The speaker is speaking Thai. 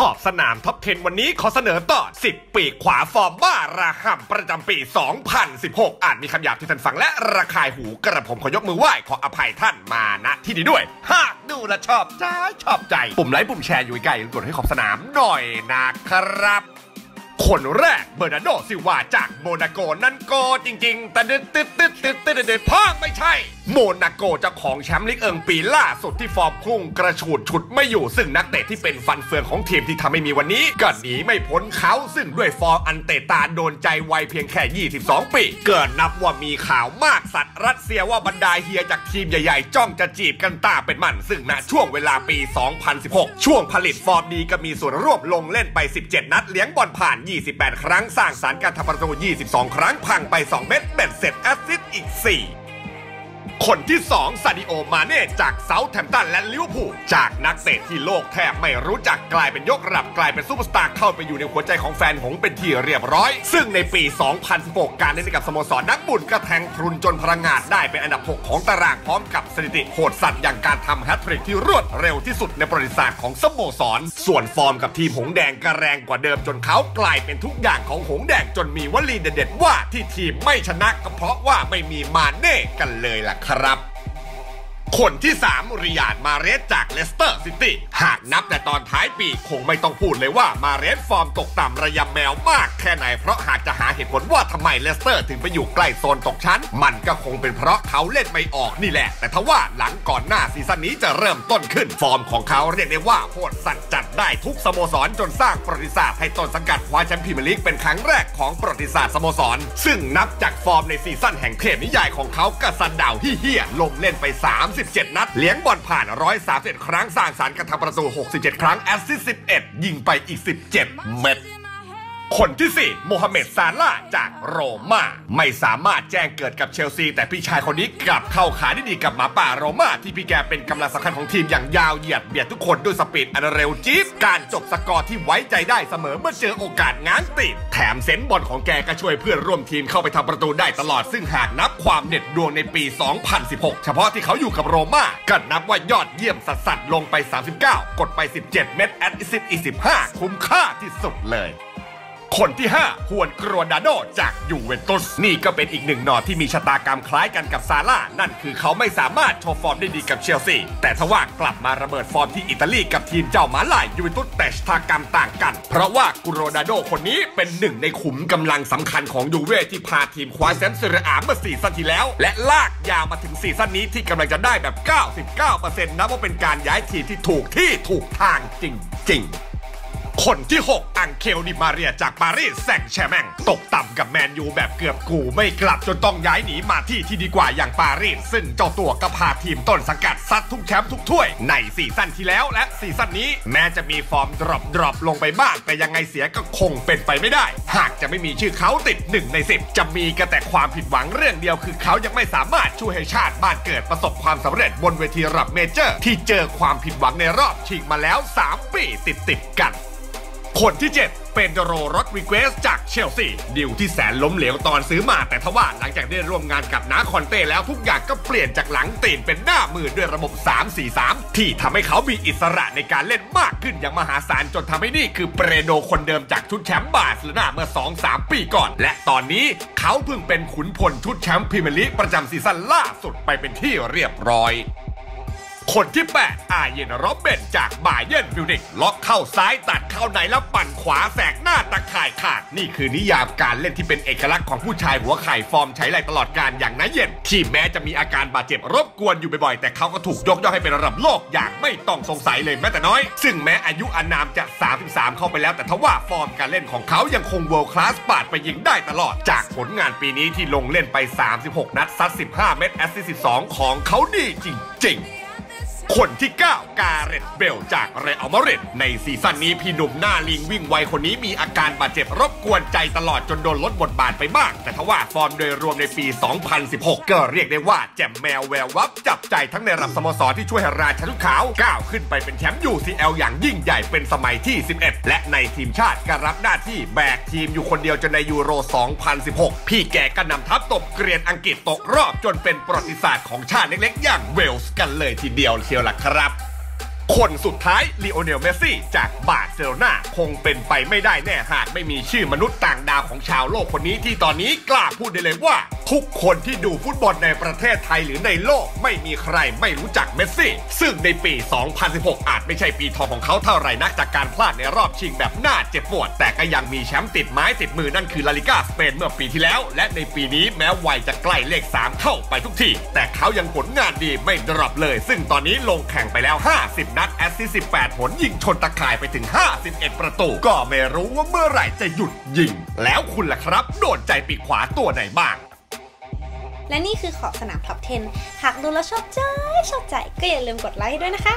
ขอบสนามท็อป 10 วันนี้ขอเสนอต่อ 10 ปีกขวาฟอร์มบ้าราห่ำประจำปี 2016 อาจมีคำหยาบที่ท่านฟังและระคายหูกระผมขอยกมือไหว้ขออภัยท่านมาณที่นี้ด้วย หากดูและชอบใจชอบใจ ปุ่มไลค์ปุ่มแชร์อยู่ใกล้กดให้ขอบสนามหน่อยนะครับคนแรกเบอร์นาร์โดซิลวาจากโมนาโกนั่นก็จริง ๆ แต่ดึดตึดตึดตึดตึดตึดพ่อไม่ใช่ โมนาโกเจ้าของแชมป์ลีกเอิงปีล่าสุดที่ฟอร์มพุ่งกระฉูดฉุดไม่อยู่ซึ่งนักเตะที่เป็นฟันเฟืองของทีมที่ทำให้มีวันนี้ก็หนีไม่พ้นเขาซึ่งด้วยฟอร์มอันเตะตาโดนใจวัยเพียงแค่ 22 ปี เกิดนับว่ามีข่าวมากสัตว์รัสเซียว่าบรรดาเฮียจากทีมใหญ่ๆ จ้องจะจีบกันตาเป็นมัน ซึ่งณช่วงเวลาปี 2016 ช่วงผลิตฟอร์มดีก็มีส่วนร่วมลงเล่นไป 17 นัดเลี้ยงบอลผ่าน 28 ครั้งสร้างสารรค์การทำประตู 22 ครั้งพังไป 2 เม็ดเบ็ดเสร็จแอสซิสต์อีก 4 คนที่2ซาดิโอมาเน่จากเซาท์แธมป์ตันและลิเวอร์พูลจากนักเตะที่โลกแทบไม่รู้จักกลายเป็นยกระดับกลายเป็นซูเปอร์สตาร์เข้าไปอยู่ในหัวใจของแฟนหงเป็นที่เรียบร้อย ซึ่งในปี 2016 การเล่นกับสโมสรนักบุญก็แทงพรุนจนพลังงานได้เป็นอันดับ 6 ของตารางพร้อมกับสถิติโหดสัตว์อย่างการทำแฮตทริกที่รวดเร็วที่สุดในประวัติศาสตร์ของสโมสร ส่วนฟอร์มกับทีมหงแดงก็แรงกว่าเดิมจนเขากลายเป็นทุกอย่างของหงแดงจนมีวลีเด็ดๆว่าที่ทีมไม่ชนะก็เพราะว่าไม่มีมาเน่กันเลยล่ะครับ kerap คนที่ 3 ริยาดมาเรสจากเลสเตอร์ซิตี้หากนับแต่ตอนท้ายปีคงไม่ต้องพูดเลยว่ามาเรสฟอร์มตกต่ำระยำแมวมากแค่ไหน เพราะหากจะหาเหตุผลว่าทำไมเลสเตอร์ถึงไปอยู่ใกล้โซนตกชั้น มันก็คงเป็นเพราะเขาเล่นไม่ออกนี่แหละ แต่ทว่าหลังก่อนหน้าซีซั่นนี้จะเริ่มต้นขึ้น ฟอร์มของเขาเรียกได้ว่าโคตรสัตว์จัดได้ทุกสโมสรจนสร้างประวัติศาสตร์ให้ต้นสังกัดคว้าแชมป์พรีเมียร์ลีกเป็นครั้งแรกของประวัติศาสตร์สโมสร ซึ่งนับจากฟอร์มในซีซั่นแห่งเทพนิยายของเขาก็สันดาวที่เฮี้ยลงเล่นไป37 นัด เลี้ยงบอลผ่าน 131 ครั้งสร้างสารรค์กระทำประตู 67 ครั้ง แอสซิสต์11 ยิงไปอีก 17 เม็ด คนที่ 4 โมฮัมเหม็ดซาลาจากโรม่าไม่สามารถแจ้งเกิดกับเชลซี แต่พี่ชายคนนี้กลับเข้าขาได้ดีกับหมาป่าโรม่าที่พี่แกเป็นกำลังสำคัญของทีมอย่างยาวเหยียดเบียดทุกคนด้วยสปีดอันเร็วจี๊ดการจบสกอร์ที่ไว้ใจได้เสมอเมื่อเจอโอกาสง้างติดแถมเซนบอลของแกก็ช่วยเพื่อนร่วมทีมเข้าไปทำประตูได้ตลอดซึ่งหากนับความเด็ดดวงในปี 2016 เฉพาะที่เขาอยู่กับโรม่าก็นับว่ายอดเยี่ยมสัสๆลงไป 39 กดไป 17 เม็ดแอดซิสอีก15 คุ้มค่าที่สุดเลย คนที่ 5 ฮวนกรัวดาโดจากยูเวนตุส นี่ก็เป็นอีกหนึ่งหนอที่มีชะตากรรมคล้ายกันกับซาร่า นั่นคือเขาไม่สามารถโชว์ฟอร์มได้ดีกับเชลซี แต่ทว่ากลับมาระเบิดฟอร์มที่อิตาลีกับทีมเจ้าหมาลายยูเวนตุสแต่ชะตากรรมต่างกัน เพราะว่ากรัวดาโดคนนี้เป็นหนึ่งในขุมกำลังสำคัญของยูเว่ที่พาทีมคว้าแชมป์เซเรียอาเมื่อซีซั่นที่แล้ว และลากยาวมาถึงซีซั่นนี้ที่กำลังจะได้แบบ 99%นับว่าเป็นการย้ายทีมที่ถูกที่ถูกทางจริงๆ คนที่ 6 อังเคลดิมาเรียจากปารีสแซงแชแมงตกต่ำกับแมนยูแบบเกือบกูไม่กลับจนต้องย้ายหนีมาที่ที่ดีกว่าอย่างปารีส ซึ่งเจ้าตัวก็พาทีมต้นสังกัดซัดทุกแชมป์ทุกถ้วย ในซีซั่นที่แล้วและซีซั่นนี้แม้จะมีฟอร์มดรอปดรอปลงไปบ้าง แต่ยังไงเสียก็คงเป็นไปไม่ได้ หากจะไม่มีชื่อเขาติด 1 ใน 10 จะมีก็แต่ความผิดหวังเรื่องเดียวคือเขายังไม่สามารถช่วยให้ชาติบ้านเกิดประสบความสำเร็จบนเวทีระดับเมเจอร์ ที่เจอความผิดหวังในรอบชิงมาแล้ว 3 ปีติดๆกัน คนที่ 7 เป็นโรรถวิเกสจากเชลซีดิวที่แสนล้มเหลวตอนซื้อมาแต่ทว่าหลังจากได้ร่วมงานกับนาคอนเต้แล้วทุกอย่างก็เปลี่ยนจากหลังตีนเป็นหน้ามือด้วยระบบ 3-4-3 ที่ทำให้เขามีอิสระในการเล่นมากขึ้นอย่างมหาศาลจนทำให้นี่คือเปรโดคนเดิมจากชุดแชมป์บาร์เลนาเมื่อ 2-3 ปีก่อน และตอนนี้เขาเพิ่งเป็นขุนพลชุดแชมป์พรีเมียร์ลีกประจำซีซั่นล่าสุดไปเป็นที่เรียบร้อย คนที่ 8 อาเยนโรบเบนจากบาเยิร์นมิวนิกล็อกเข้าซ้ายตัดเข้าในแล้วปั่นขวาแสกหน้าตะข่ายขาด นี่คือนิยามการเล่นที่เป็นเอกลักษณ์ของผู้ชายหัวไข่ฟอร์มใช้ไรตลอดการอย่างนาเย็น ที่แม้จะมีอาการบาดเจ็บรบกวนอยู่บ่อยๆ แต่เขาก็ถูกยกย่องให้เป็นระดับโลกอย่างไม่ต้องสงสัยเลยแม้แต่น้อย ซึ่งแม้อายุอานามจะ 33 เข้าไปแล้ว แต่ทว่าฟอร์มการเล่นของเขายังคงเวิลด์คลาสปาดไปยิงได้ตลอด จากผลงานปีนี้ที่ลงเล่นไป 36 นัดซัด 15 เม็ดแอสซิสต์12 ของเขาดีจริงๆ คนที่ 9 กาเรตเบลจากเรอัลมาดริดในซีซั่นนี้พี่หนุ่มหน้าลิงวิ่งไวคนนี้มีอาการบาดเจ็บรบกวนใจตลอดจนโดนลดบทบาทไปบ้าง แต่ทว่าฟอร์มโดยรวมในปี 2016 ก็เรียกได้ว่าแจ่มแมวแวววับจับใจทั้งในระดับสโมสรที่ช่วยให้ราชาทุกขาวก้าวขึ้นไปเป็นแชมป์ UCL อย่างยิ่งใหญ่เป็นสมัยที่ 11 และในทีมชาติก็รับหน้าที่แบกทีมอยู่คนเดียวจนในยูโร 2016 พี่แกก็นำทัพตบเกรียนอังกฤษตกรอบจนเป็นประวัติศาสตร์ของชาติเล็กๆ อย่างเวลส์กันเลยทีเดียวเชียยวล่ะครับ คนสุดท้ายลีโอเนลเมสซี่จากบาร์เซโลนาคงเป็นไปไม่ได้แน่หากไม่มีชื่อมนุษย์ต่างดาวของชาวโลกคนนี้ที่ตอนนี้กล้าพูดได้เลยว่า ทุกคนที่ดูฟุตบอลในประเทศไทยหรือในโลกไม่มีใครไม่รู้จักเมสซี่ ซึ่งในปี 2016 อาจไม่ใช่ปีทองของเขาเท่าไหร่นักจากการพลาดในรอบชิงแบบน่าเจ็บปวด แต่ก็ยังมีแชมป์ติดไม้ติดมือนั่นคือลาลิกาสเปนเมื่อปีที่แล้ว และในปีนี้แม้วัยจะใกล้เลข 3 เข้าไปทุกที แต่เขายังผลงานดีไม่ดรอปเลย ซึ่งตอนนี้ลงแข่งไปแล้ว 50 นัดแอสซิสต์18 ผลยิงชนตะข่ายไปถึง 51 ประตู ก็ไม่รู้ว่าเมื่อไหร่จะหยุดยิง แล้วคุณล่ะครับ โดนใจปีกขวาตัวไหนบ้าง และนี่คือขอบสนามท็อป10หากดูแล้วชอบใจชอบใจก็อย่าลืมกดไลค์ด้วยนะคะ